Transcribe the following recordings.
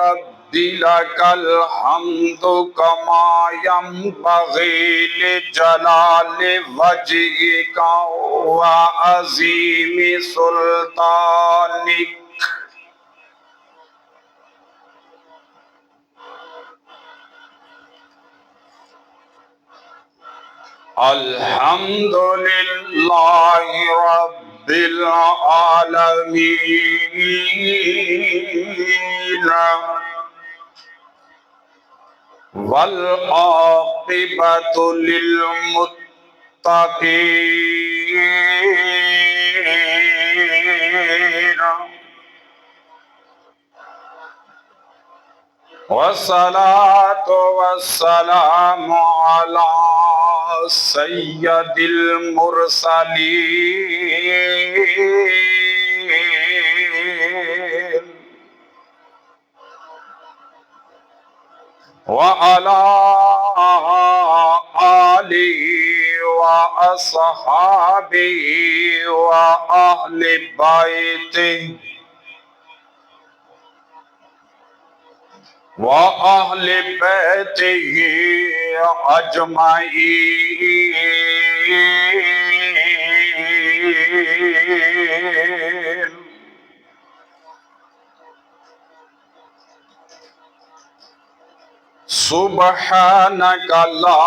رب لك الحمد كما ينبغي لجلال وجهك وعظيم سلطانك الحمد لله رب العالمين. والعاقبة للمتقين. والصلاة والسلام على سید المرسلین وعلى آله وأصحابه وأهل بيته وأهل بيته أجمعين سبحانك لا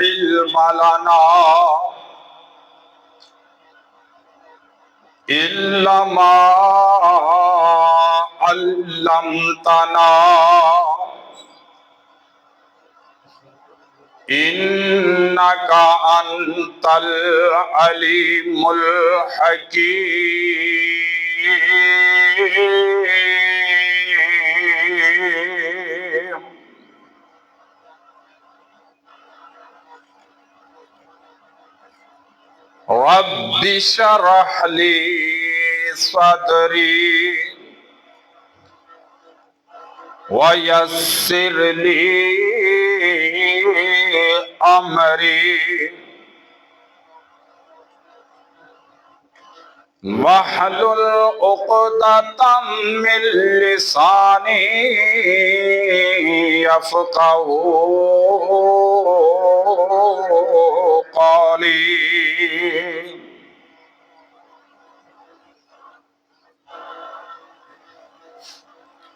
علم لنا إلا ما علمتنا إنك أنت العليم الحكيم. رب اشرح لي صدري. ويسر لي أمري. واحلل عقدة من لساني يفقه قولي.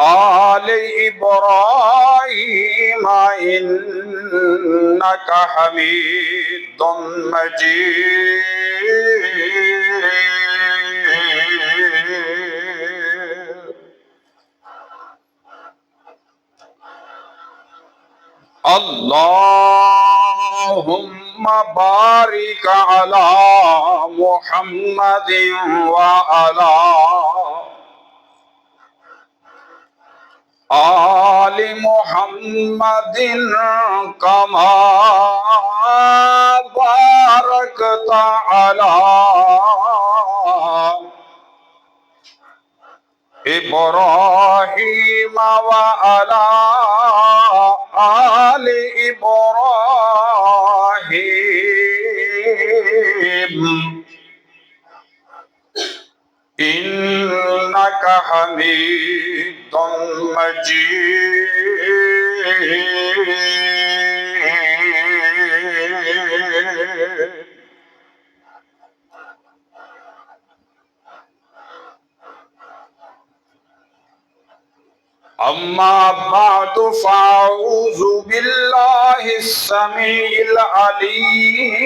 آل إبراهيم إنك حميد مجيد. اللهم بارك على محمد وعلى آل محمد كما باركت على إبراهيم وعلى آل إبراهيم. حميد مجيد أما بعد فأعوذ بالله السميع العليم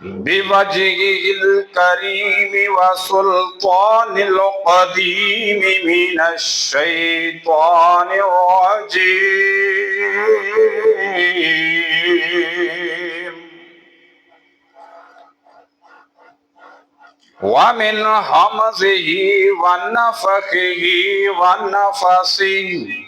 بوجهه الكريم وسلطان القديم من الشيطان الرجيم. ومن همزه ونفخه ونفسه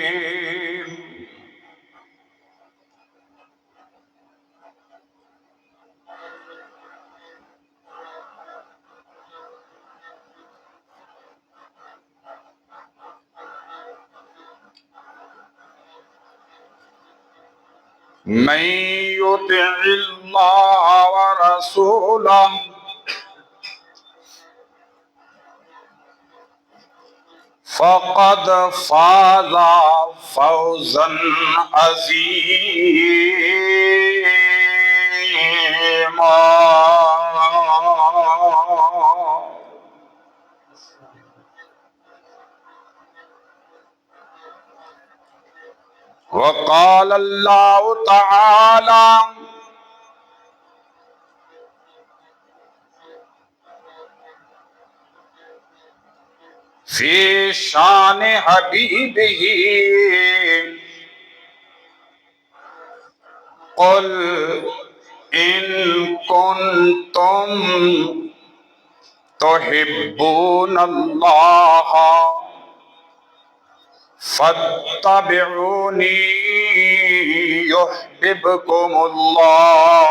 من يطع الله ورسوله فقد فاز فوزا عظيما. وقال الله تعالى في شان حبيبه قل إن كنتم تحبون الله فاتبعوني يحببكم الله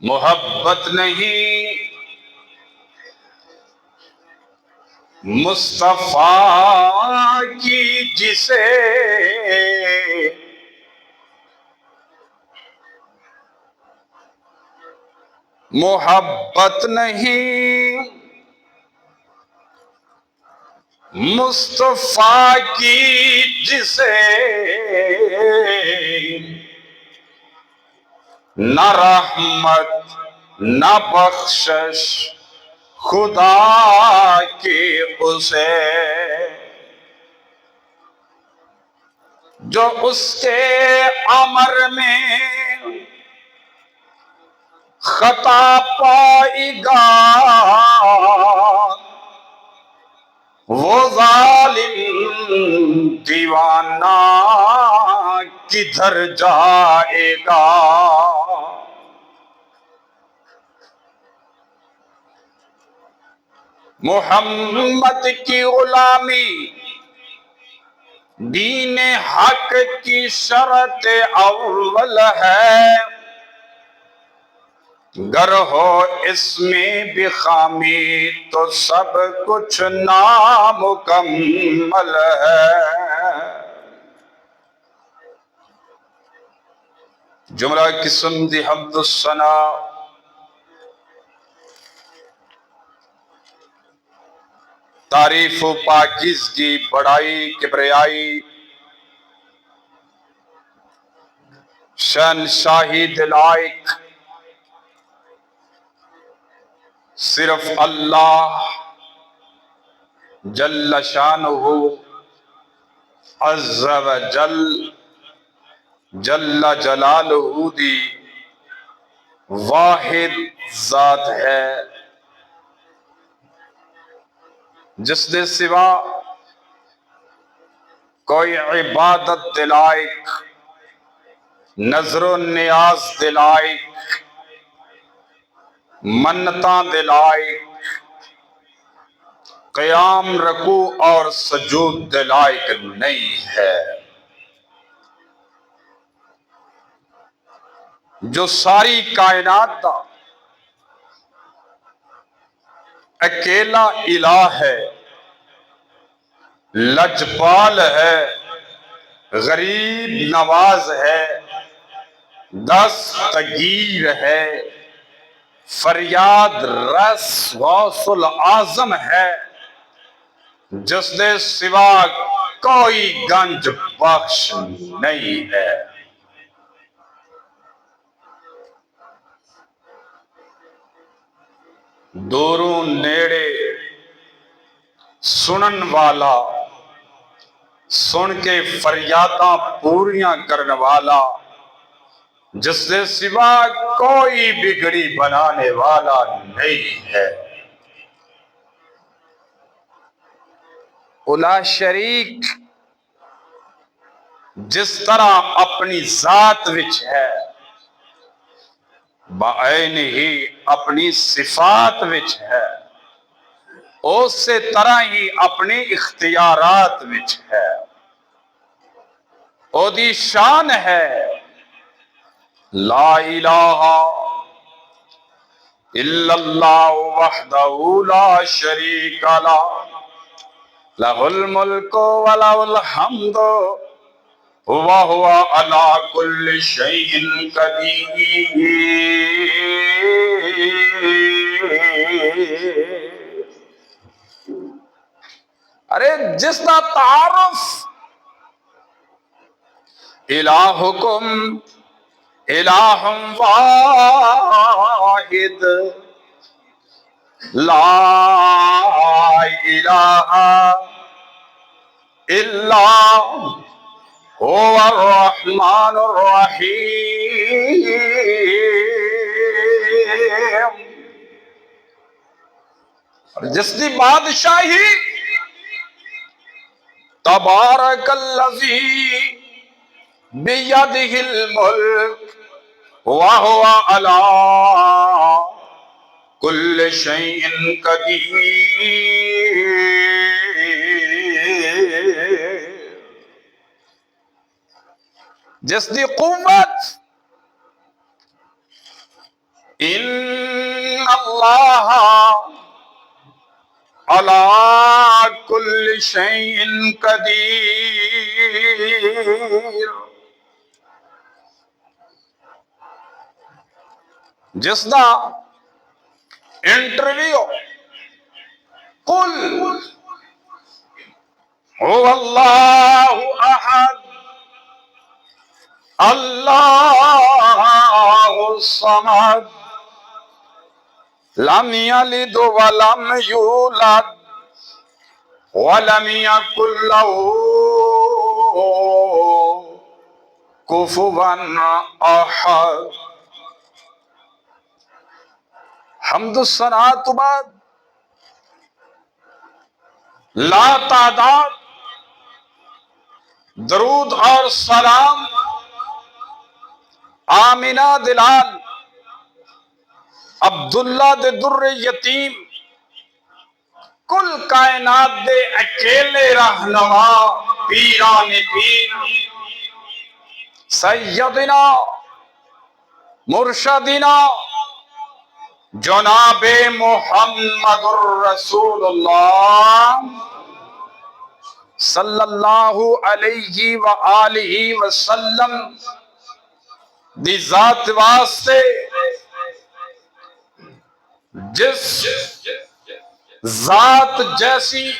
محبت نہیں مصطفیٰ کی جسے محبت نہیں۔ مصطفیٰ کی جسے نہ رحمت، نہ بخشش، خدا کی اسے۔ جو اس کے امر میں خطا پائی گا وہ ظالم دیوانہ کدھر جائے گا محمد کی غلامی دین حق کی شرط اول ہے گر ہو اس میں بھی خامی تو سب کچھ نامکمل ہے۔ جملہ قسم دی حمد السنا تعریف و پاکیز کی بڑائی کبریائی۔ شن شاہی دلائق۔ صرف اللہ جل شانہ عز و جل جل جلالہ دی واحد ذات ہے۔ جس نے سوا کوئی عبادت دلائق، نظر و نیاز دلائق منتاں دلائق قیام رکو اور سجود دلائق نہیں ہے۔ جو ساری کائنات دا اکیلا الہ ہے، لجپال ہے، غریب نواز ہے، دس تگیر ہے۔ فریاد رس غوث العظم ہے۔ جس نے سوا کوئی گنج بخش نہیں ہے۔ دوروں نیڑے سنن والا، سن کے فریاداں پوریاں کرنے والا۔ جس سے سوا کوئی بگڑی بنانے والا نہیں ہے۔ الا شریک جس طرح اپنی ذات وچ ہے، بعین ہی اپنی صفات وچ ہے اسی طرح ہی اپنی اختیارات وچ ہے۔ او دی شان ہے لا إله إلا الله وحده لا شريك له. له الملك وله الحمد وهو على كل شيء قدير. ارے جس کا تعارف الہکم إله واحد. لا إله إلا هو الرحمن الرحيم. جس بعد بادشاہی. تبارک الذي بيده الملك وهو على كل شيء قدير. جس دي قوت إن الله على كل شيء قدير. جس دا انٹرویو قل هو اللہ احد اللہ الصمد لم یلد ولم یولد ولم یکن له کفوا احد حمد الصنات بعد۔ لا تعداد، درود اور سلام۔ آمینہ دلال، عبداللہ دے در یتیم۔ کل کائنات دے اکیلے رہنما، پیران پیر۔ سیدنا، مرشدنا۔ جناب محمد الرسول اللہ صلی اللہ علیہ وآلہ وسلم دی ذات واسطے جس ذات جیسی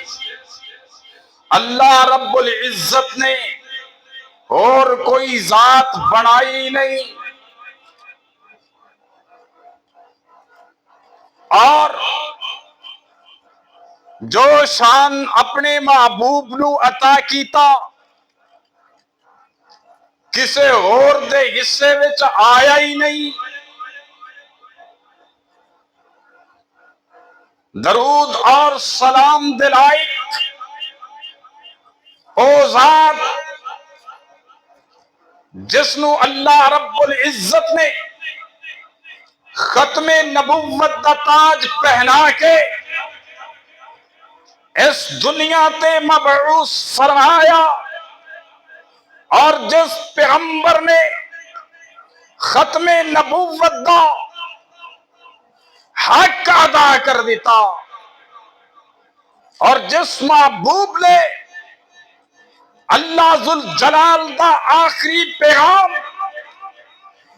اللہ رب العزت نے اور کوئی ذات بنائی نہیں اور جو شان اپنے محبوب نو عطا کیتا، کسے اور دے حصے وچ آیا ہی نہیں۔ درود اور سلام دلائی او ذات، جس نو اللہ رب العزت نے ختم نبوت دا تاج پہنا کے اس دنیا تے مبعوث فرمایا اور جس پیغمبر نے ختم نبوت دا حق ادا کر دیتا اور جس محبوب نے اللہ ذل جلال دا آخری پیغام،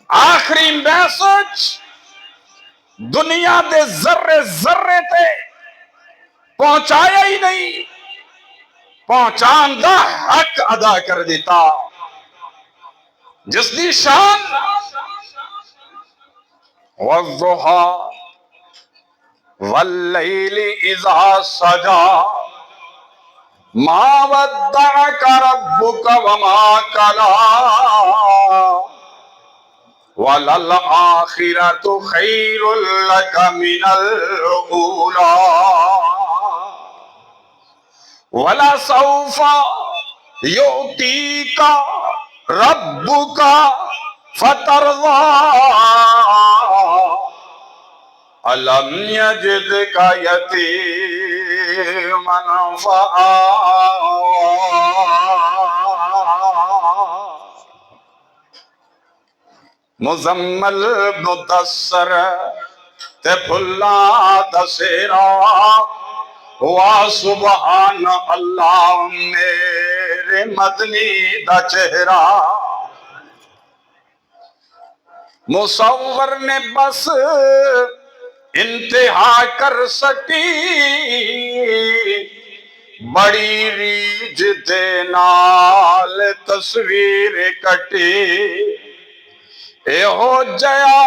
آخری میسج دنیا دے ذرے ذرے تے پہنچایا ہی نہیں۔ پہنچان دا حق ادا کر دیتا۔ جس دی شان والضحا واللیل اذا سجا۔ ما ودعك ربك وما كلا وللآخرة خير لك من الأولى. ولسوف يؤتيك ربك فترضى. ألم يجدك يتيما فآوى. مزمل مدثر تے پھلا دسیرا، وا سبحان اللہ، میرے مدنی دا چہرہ۔ مصور نے بس انتہا کر سکی، بڑی ریج دے نال تصویر کٹی۔ اے ہو جیا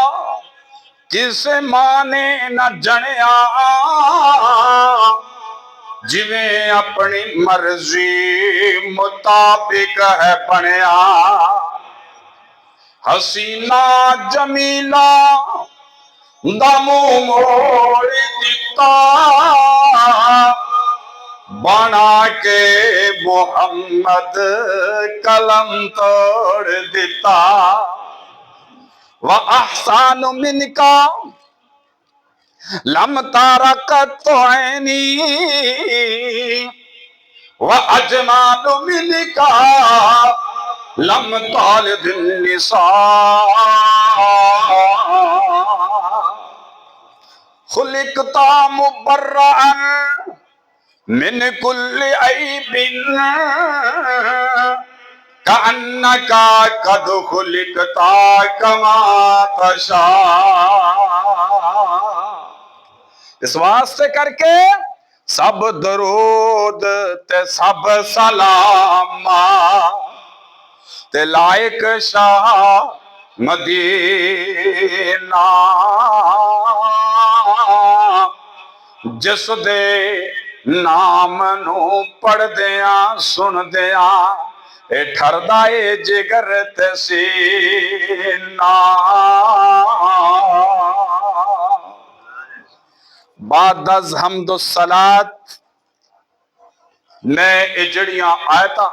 کسے مانے نہ جنیا جویں اپنی مرضی مطابق ہے بنیا حسینہ جمیلہ دمو موڑ دیتا بنا کے محمد قلم توڑ دیتا وَأَحْسَانُ مِنْكَ. لَمْ تَرَكَتْ عَيْنِي وَأَجْمَالُ مِنْكَ. لَمْ تَالِدْ النِّسَاء. خلقت مبرعا من كل عيب. كأنك قد خلقت كما تشاء اس واسطے کر کے سب درود تے سب سلام تے لائق شاہ مدینہ جس دے نام نو پڑھ ਏ ਠਰਦਾ ਏ ਜਿਗਰ ਤਸੀਨਾ ਬਾਦ ਅਜ਼ ਹਮਦ ਸਲਾਤ ਮੈਂ ਇਹ ਜਿਹੜੀਆਂ ਆਇਤਾਂ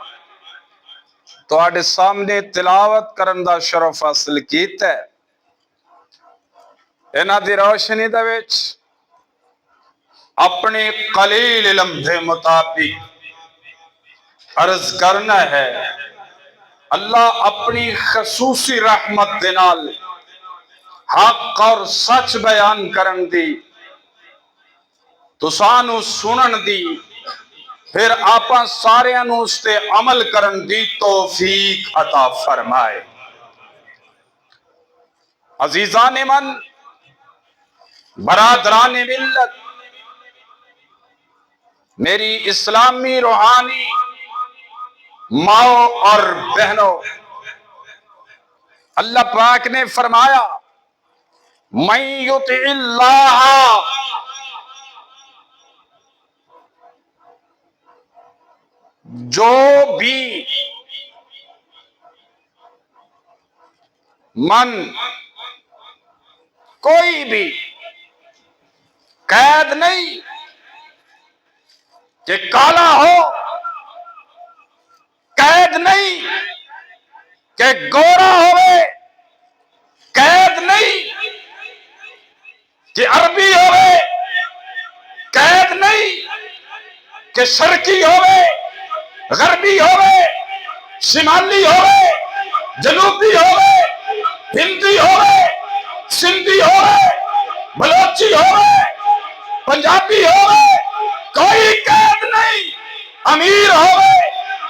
ਤੁਹਾਡੇ ਸਾਹਮਣੇ ਤਿਲਾਵਤ ਕਰਨ ਦਾ ਸ਼ਰਫ ਹਾਸਲ ਕੀਤਾ ਇਹਨਾਂ ਦੀ ਰੌਸ਼ਨੀ ਦੇ ਵਿੱਚ ਆਪਣੇ ਕਲੀਲ ਇਲਮ ਦੇ ਮੁਤਾਬਿਕ عرض کرنا ہے، اللہ اپنی خصوصی رحمت دنال حق اور سچ بیان کرن دی تو سانو سنن دی، پھر آپا سارے اس تے عمل کرن دی توفیق عطا فرمائے۔ عزیزان من، برادران ملت، میری اسلامی روحانی ماؤ اور بہنوں۔ اللہ پاک نے فرمایا میں یطع اللہ جو بھی من کوئی بھی قید نہیں کہ کالا ہو قید نہیں کہ گورا ہوئے، قید نہیں کہ عربی ہوئے، قید نہیں کہ شرکی ہوئے، غربی ہوئے، شمالی ہوئے، جنوبی ہوئے، ہندی ہوئے، سندھی ہوئے، بلوچی ہوئے، پنجابی ہوئے، کوئی قید نہیں، امیر ہوئے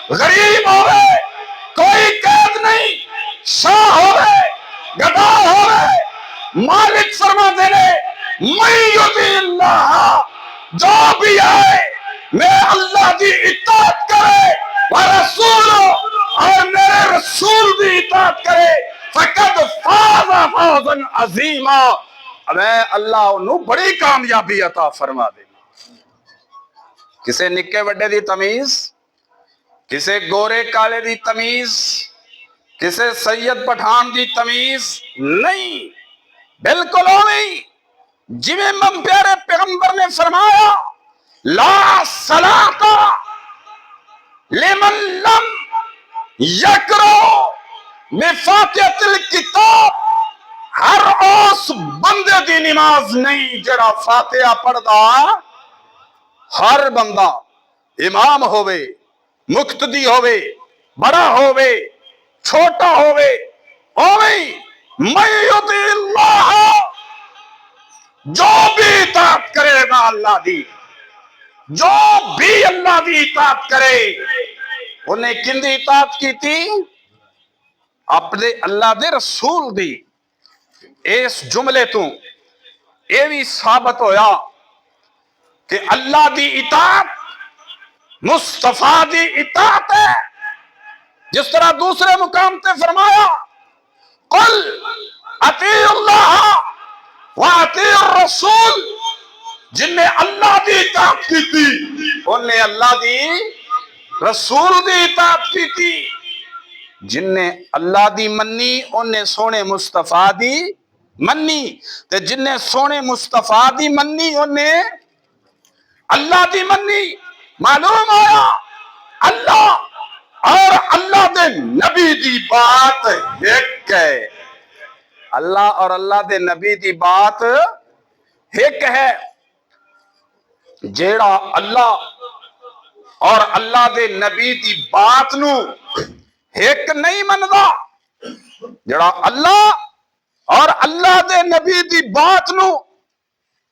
غریب ہوئے، کوئی قید نہیں، شاہ ہوئے، گدا ہوئے، مالک فرما دینے میں یوتی اللہ، جو بھی آئے، میں اللہ کی اطاعت کرے ورسول اور میرے رسول بھی اطاعت کرے، فقد فاز فوزا عظیما۔ میں اللہ، انہوں بڑی کامیابی عطا فرما دے۔ کسے نکے وڈے دی تمیز؟ کسے گورے کالے دی تمیز کسے سید ਪਠਾਨ دی تمیز نہیں بالکل نہیں جویں من پیارے پیغمبر نے فرمایا لا صلاۃ لمن لم یکرو مفاتیت الكتاب ہر اس بندے دی نماز نہیں جڑا فاتحہ پڑھدا ہر بندہ امام ہوئے ਮੁਕਤਦੀ ਹੋਵੇ ਬੜਾ ਹੋਵੇ ਛੋਟਾ ਹੋਵੇ ਉਵੇਂ ਹੀ ਮੈਂ ਯੁਤੀ ਅੱਲਾਹ ਜੋ ਵੀ ਇਤਾਤ ਕਰੇਗਾ ਅੱਲਾਹ ਦੀ ਜੋ ਵੀ ਅੱਲਾਹ ਦੀ ਇਤਾਤ ਕਰੇ ਉਹਨੇ ਕਿੰਦੀ ਇਤਾਤ ਕੀਤੀ ਆਪਣੇ ਅੱਲਾਹ ਦੇ ਰਸੂਲ ਦੀ ਇਸ ਜੁਮਲੇ ਤੋਂ مصطفیٰ دی اطاعت ہے۔ جس طرح دوسرے مقام تے فرمایا، قل اطیع اللہ و اطیع الرسول۔ جن نے اللہ دی اطاعت کی تھی ان نے اللہ دی رسول دی اطاعت کی تھی جن نے اللہ دی منی، ان نے سونے مصطفیٰ دی منی۔ تے جن نے سونے مصطفیٰ دی منی، ان نے اللہ دی منی۔ معلوم ہویا؟ اللہ اور اللہ دے نبی دی بات ایک ہے۔ اللہ اور اللہ دے نبی دی بات ایک ہے۔ جیڑا اللہ اور اللہ دے نبی دی بات نو ایک نہیں مندا، جیڑا اللہ اور اللہ دے نبی دی بات نو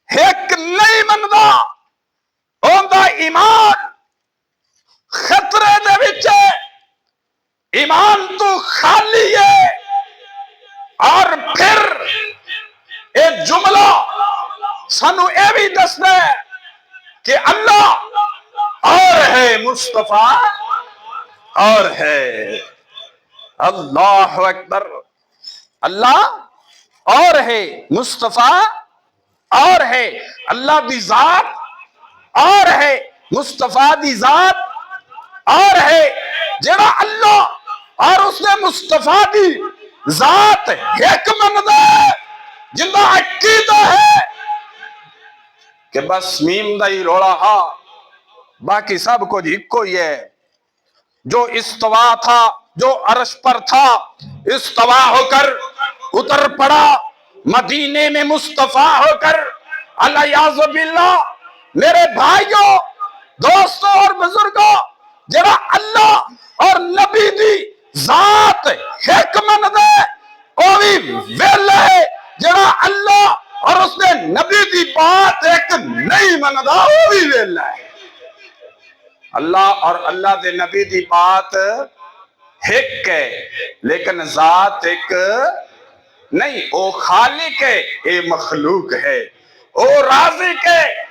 ایک نہیں مندا۔ ਉਹਦਾ ਈਮਾਨ। ਖਤਰੇ ਦੇ ਵਿੱਚ ਹੈ। ایمان تو خالی ہے اور پھر اے جملہ سانو اے بھی دسنا ہے کہ اللہ اور ہے مصطفیٰ اور ہے اللہ اکبر اللہ اور ہے مصطفیٰ اور ہے اللہ بھی ذات اور ہے مصطفیٰ دی ذات اور ہے جڑا اللہ اور اس نے مصطفیٰ دی ذات حکمت دا ہے جنہ عقیدہ ہے کہ بس میم دا ہی روڑا ہا باقی سب کو ہکو ہی ہے۔ جو استوا تھا، جو عرش پر تھا، استوا ہو کر اتر پڑا۔ مدینے میں مصطفیٰ ہو کر اللہ یاز باللہ میرے بھائیوں، دوستوں اور بزرگوں جرا اللہ اور نبی دی ذات حکمت دے، کوئی ویل ہے جرا اللہ اور اس نے نبی دی بات ایک نئی مندا بھی ویل ہے۔ اللہ اور اللہ دے نبی دی بات ہک ہے، لیکن ذات ایک نہیں، او خالق ہے، اے مخلوق ہے، او رازق ہے۔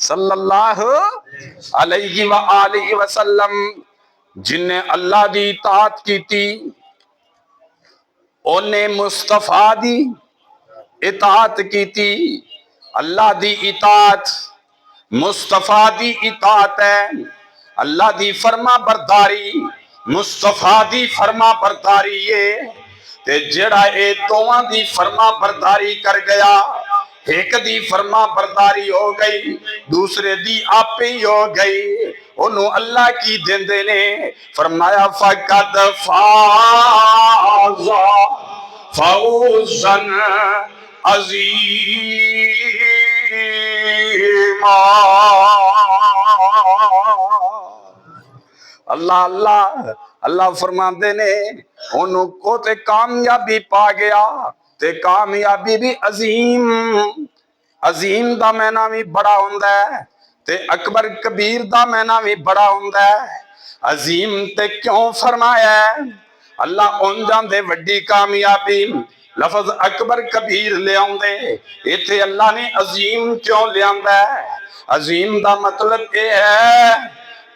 صلی اللہ علیہ وآلہ وسلم، جن نے اللہ دی اطاعت کی تھی انہیں مصطفیٰ دی اطاعت کی تھی اللہ دی اطاعت، مصطفیٰ دی اطاعت ہے، اللہ دی فرما برداری، مصطفیٰ دی فرما برداری یہ، تے جڑا اے دوان دی فرما برداری کر گیا ایک دی فرما برداری ہو گئی، دوسرے دی آپ ہی ہو گئی۔ انہوں اللہ کی دن نے فرمایا، فقد فازا فوزا عظیما۔ اللہ اللہ اللہ فرما دینے انہوں کو تے کامیابی پا گیا۔ ਤੇ ਕਾਮਯਾਬੀ ਵੀ ਅਜ਼ੀਮ। ਅਜ਼ੀਮ ਦਾ ਮੈਨਾ ਵੀ ਬੜਾ ਹੁੰਦਾ ਹੈ ਤੇ ਅਕਬਰ ਕਬੀਰ ਦਾ ਮੈਨਾ ਵੀ ਬੜਾ ਹੁੰਦਾ ਹੈ। ਅਜ਼ੀਮ ਤੇ ਕਿਉਂ ਫਰਮਾਇਆ ਅੱਲਾ ਉਹਨਾਂ ਦੇ ਵੱਡੀ ਕਾਮਯਾਬੀ, ਲਫ਼ਜ਼ ਅਕਬਰ ਕਬੀਰ ਲਿਆਉਂਦੇ, ਇੱਥੇ ਅੱਲਾ ਨੇ ਅਜ਼ੀਮ ਕਿਉਂ ਲਿਆਂਦਾ ਅਜ਼ੀਮ ਦਾ ਮਤਲਬ ਇਹ ਹੈ,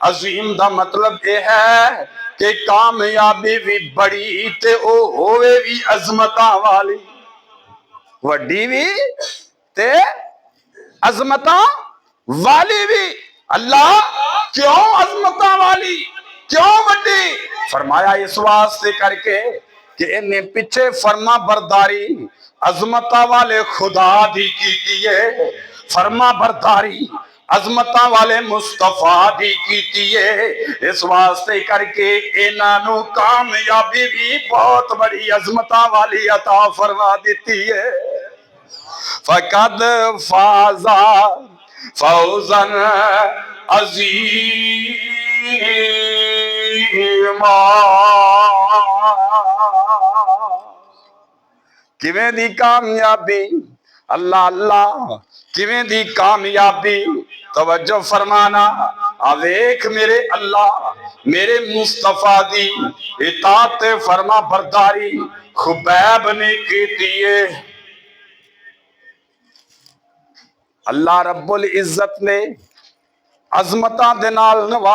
ਅਜ਼ੀਮ ਦਾ ਮਤਲਬ ਇਹ ਹੈ ਕਿ ਕਾਮਯਾਬੀ ਵੀ ਬੜੀ ਤੇ ਉਹ ਹੋਵੇ ਵੀ ਅਜ਼ਮਤਾਂ ਵਾਲੀ। ہوئے بھی عظمتاں والی وڈی بھی تے عظمتاں والی بھی اللہ کیوں عظمتاں والی کیوں وڈی فرمایا اس واسطے کر کے کہ انہیں پیچھے فرما برداری عظمتاں والے خدا دی کی ہے فرما برداری عظمتاں والے مصطفیٰ دی کیتی ہے۔ اس واسطے کر کے انہاں نو کامیابی بھی بہت بڑی عظمتاں والی عطا فرما دیتی ہے۔ فقد فازا فوزا عظیما۔ کیویں دی کامیابی؟ اللہ اللہ، کیویں دی کامیابی؟ توجہ فرمانا اویک میرے اللہ، میرے مصطفیٰ دی اطاعت فرما برداری خبیب نے کیتی ہے۔ اللہ رب العزت نے عظمتہ دنال نواز